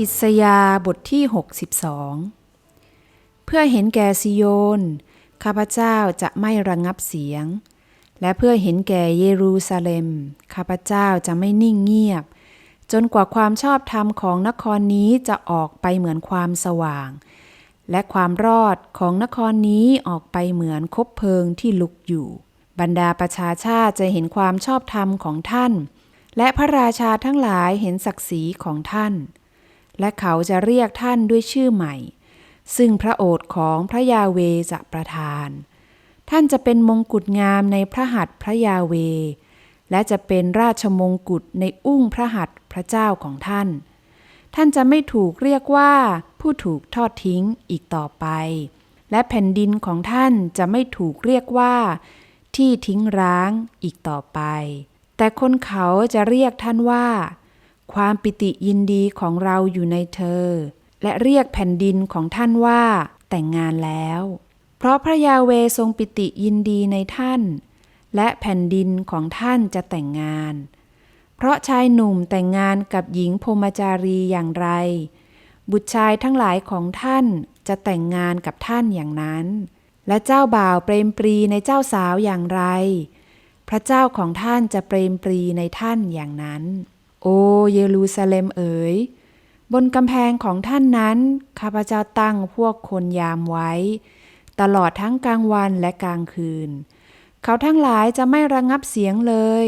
อิสยาบทที่ 62 เพื่อเห็นแก่ซิโยน ข้าพเจ้าจะไม่ระงงับเสียง และเพื่อเห็นแก่เยรูซาเล็ม ข้าพเจ้าจะไม่นิ่งเงียบ จนกว่าความชอบธรรมของนครนี้จะออกไปเหมือนความสว่าง และความรอดของนครนี้ออกไปเหมือนคบเพลิงที่ลุกอยู่ บรรดาประชาชาติจะเห็นความชอบธรรมของท่าน และพระราชาทั้งหลายเห็นศักดิ์ศรีของท่าน และเขาจะเรียกท่านด้วยชื่อใหม่ ซึ่งพระโอษฐ์ของพระยาเวจะประทาน ท่านจะเป็นมงกุฎงามในพระหัตถ์พระยาเว และจะเป็นราชมงกุฎในอุ้งพระหัตถ์พระเจ้าของท่าน ท่านจะไม่ถูกเรียกว่าผู้ถูกทอดทิ้งอีกต่อไป และแผ่นดินของท่านจะไม่ถูกเรียกว่า ที่ทิ้งร้างอีกต่อไป แต่คนเขาจะเรียกท่านว่า ความปิติยินดีของเราอยู่ในเธอ และเรียกแผ่นดินของท่านว่า แต่งงานแล้ว เพราะพระยาเวทรงปิติยินดีในท่าน และแผ่นดินของท่านจะแต่งงาน เพราะชายหนุ่มแต่งงานกับหญิงพมจารีอย่างไร บุตรชายทั้งหลายของท่านจะแต่งงานกับท่านอย่างนั้น และเจ้าบ่าวเปรมปรีในเจ้าสาวอย่างไร พระเจ้าของท่านจะเปรมปรีในท่านอย่างนั้น โอเยรูซาเล็มเอ๋ย บนกำแพงของท่านนั้น ข้าพเจ้าตั้งพวกคนยามไว้ ตลอดทั้งกลางวันและกลางคืน เขาทั้งหลายจะไม่ระงงับเสียงเลย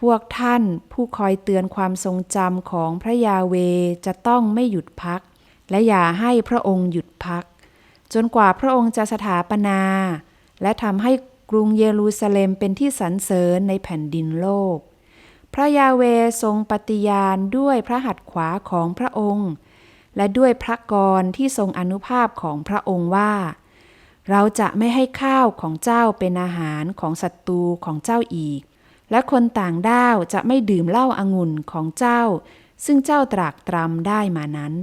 พวกท่านผู้คอยเตือนความทรงจำของพระยาเวจะต้องไม่หยุดพัก และอย่าให้พระองค์หยุดพัก จนกว่าพระองค์จะสถาปนา และทำให้กรุงเยรูซาเล็มเป็นที่สรรเสริญในแผ่นดินโลก พระยาเวทรงปฏิญาณด้วยพระหัตถ์ขวาของพระองค์ และด้วยพระกรที่ทรงอนุภาพของพระองค์ว่า เราจะไม่ให้ข้าวของเจ้าเป็นอาหารของศัตรูของเจ้าอีก และคนต่างด้าวจะไม่ดื่มเหล้าอางุ่นของเจ้า ซึ่งเจ้าตรากตรำได้มานั้น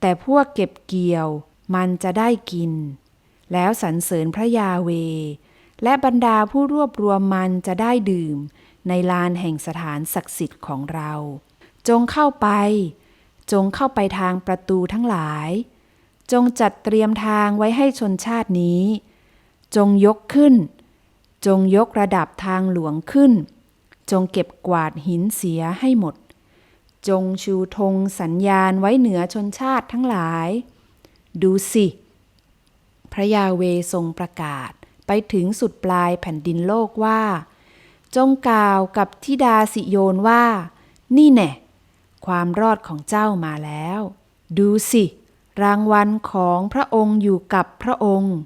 แต่พวกเก็บเกี่ยวมันจะได้กิน แล้วสรรเสริญพระยาเว และบรรดาผู้รวบรวมมันจะได้ดื่ม ในลานแห่งสถานศักดิ์สิทธิ์ของเรา จงเข้าไป จงเข้าไปทางประตูทั้งหลาย จงจัดเตรียมทางไว้ให้ชนชาตินี้ จงยกขึ้น จงยกระดับทางหลวงขึ้น จงเก็บกวาดหินเสียให้หมด จงชูธงสัญญาณไว้เหนือชนชาติทั้งหลาย ดูสิพระยาเวทรงประกาศไปถึงสุดปลายแผ่นดินโลกว่า จงกล่าวกับทิดาสิโยนว่า นี่แน่ความรอดของเจ้ามาแล้ว ดูสิ รางวัลของพระองค์อยู่กับพระองค์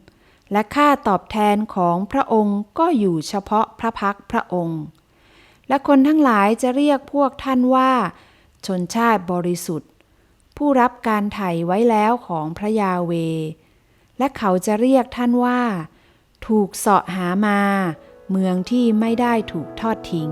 และค่าตอบแทนของพระองค์ก็อยู่เฉพาะพระพักพระองค์ และคนทั้งหลายจะเรียกพวกท่านว่า ชนชาติบริสุทธิ์ ผู้รับการไถ่ไว้แล้วของพระยาเว และเขาจะเรียกท่านว่า ถูกเสาะหามา เมืองที่ไม่ได้ถูกทอดทิ้ง